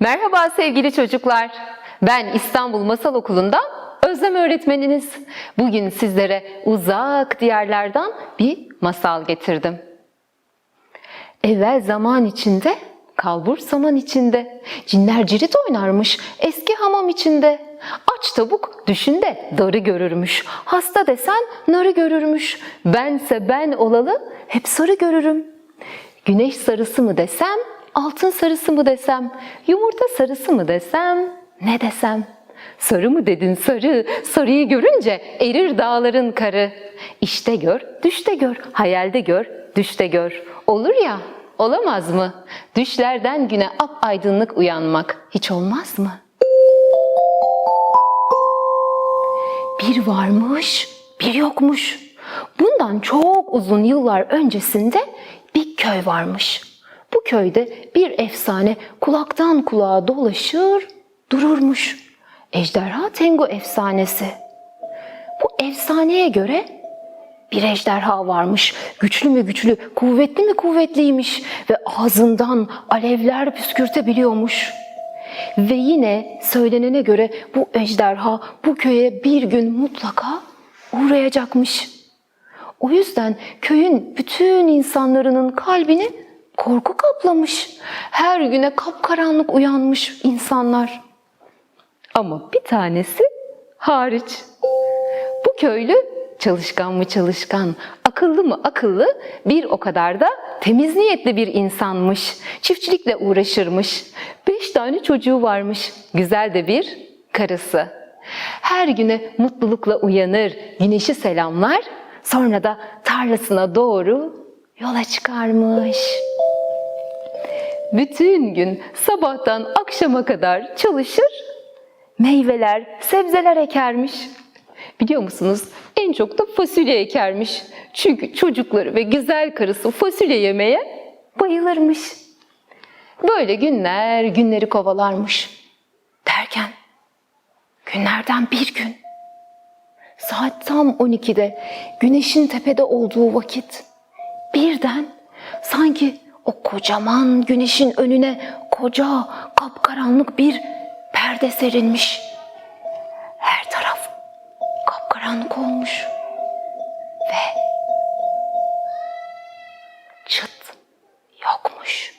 Merhaba sevgili çocuklar. Ben İstanbul Masal Okulu'ndan Özlem öğretmeniniz. Bugün sizlere uzak diyarlardan bir masal getirdim. Evvel zaman içinde, kalbur saman içinde, cinler cirit oynarmış eski hamam içinde. Aç tavuk düşünde darı görürmüş, hasta desen narı görürmüş. Bense ben olalı hep sarı görürüm. Güneş sarısı mı desem, altın sarısı mı desem, yumurta sarısı mı desem, ne desem? Sarı mı dedin sarı, sarıyı görünce erir dağların karı. İşte gör, düşte gör, hayalde gör, düşte gör. Olur ya, olamaz mı? Düşlerden güne ap aydınlık uyanmak hiç olmaz mı? Bir varmış, bir yokmuş. Bundan çok uzun yıllar öncesinde bir köy varmış. Bu köyde bir efsane kulaktan kulağa dolaşır, dururmuş. Ejderha Tengu efsanesi. Bu efsaneye göre bir ejderha varmış. Güçlü mü güçlü, kuvvetli mi kuvvetliymiş ve ağzından alevler püskürtebiliyormuş. Ve yine söylenene göre bu ejderha bu köye bir gün mutlaka uğrayacakmış. O yüzden köyün bütün insanların kalbini korku kaplamış. Her güne kapkaranlık uyanmış insanlar. Ama bir tanesi hariç. Bu köylü çalışkan mı çalışkan, akıllı mı akıllı, bir o kadar da temiz niyetli bir insanmış. Çiftçilikle uğraşırmış. Beş tane çocuğu varmış. Güzel de bir karısı. Her güne mutlulukla uyanır, güneşi selamlar, sonra da tarlasına doğru yola çıkarmış. Bütün gün sabahtan akşama kadar çalışır, meyveler, sebzeler ekermiş. Biliyor musunuz? En çok da fasulye ekermiş. Çünkü çocukları ve güzel karısı fasulye yemeye bayılırmış. Böyle günler günleri kovalarmış. Derken günlerden bir gün saat tam 12'de güneşin tepede olduğu vakit birden sanki o kocaman güneşin önüne koca kapkaranlık bir perde serilmiş. Her taraf kapkaranlık olmuş. Ve çıt yokmuş.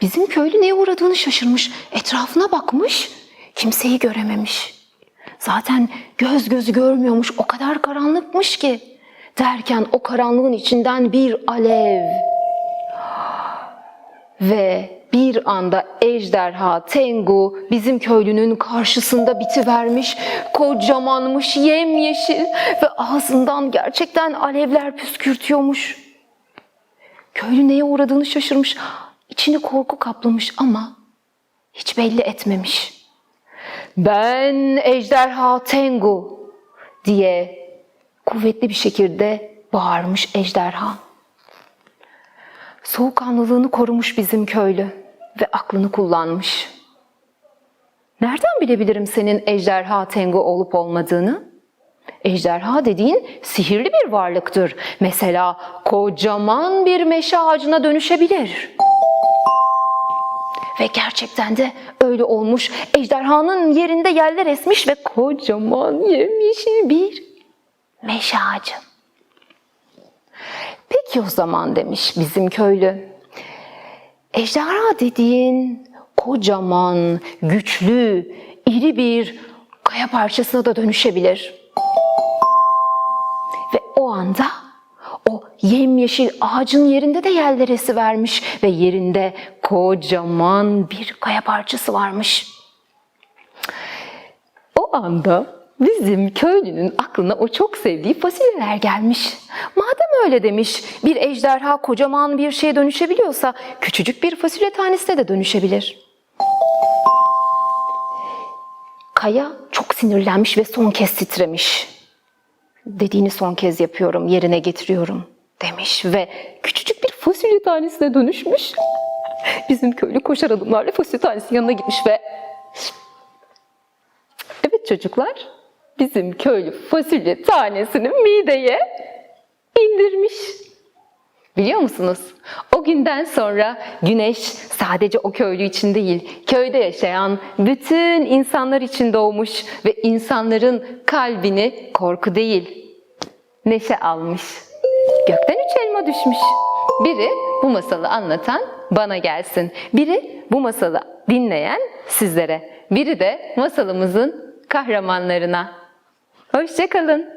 Bizim köylü neye uğradığını şaşırmış. Etrafına bakmış, kimseyi görememiş. Zaten göz gözü görmüyormuş, o kadar karanlıkmış ki. Derken o karanlığın içinden bir alev ve bir anda ejderha Tengu bizim köylünün karşısında bitivermiş. Kocamanmış, yemyeşil ve ağzından gerçekten alevler püskürtüyormuş. Köylü neye uğradığını şaşırmış. İçini korku kaplamış ama hiç belli etmemiş. Ben ejderha Tengu diye kuvvetli bir şekilde bağırmış ejderha. Soğukkanlılığını korumuş bizim köylü ve aklını kullanmış. Nereden bilebilirim senin ejderha Tengu olup olmadığını? Ejderha dediğin sihirli bir varlıktır. Mesela kocaman bir meşe ağacına dönüşebilir. Ve gerçekten de öyle olmuş. Ejderhanın yerinde yerler esmiş ve kocaman yemyeşil bir meşe ağacı. Peki o zaman demiş bizim köylü. Ejderha dediğin kocaman, güçlü, iri bir kaya parçasına da dönüşebilir. Ve o anda o yemyeşil ağacın yerinde de yerler vermiş ve yerinde kocaman bir kaya parçası varmış. O anda bizim köylünün aklına o çok sevdiği fasulyeler gelmiş. Madem öyle demiş, bir ejderha kocaman bir şeye dönüşebiliyorsa küçücük bir fasulye tanesine de dönüşebilir. Kaya çok sinirlenmiş ve son kez titremiş. Dediğini son kez yapıyorum, yerine getiriyorum demiş ve küçücük bir fasulye tanesine dönüşmüş. Bizim köylü koşar adımlarla fasulye tanesinin yanına gitmiş ve Evet çocuklar, bizim köylü fasulye tanesini mideye indirmiş. Biliyor musunuz? O günden sonra güneş sadece o köylü için değil, köyde yaşayan bütün insanlar için doğmuş ve insanların kalbini korku değil, neşe almış. Gökten üç elma düşmüş. Biri bu masalı anlatan bana gelsin. Biri bu masalı dinleyen sizlere. Biri de masalımızın kahramanlarına. Hoşçakalın.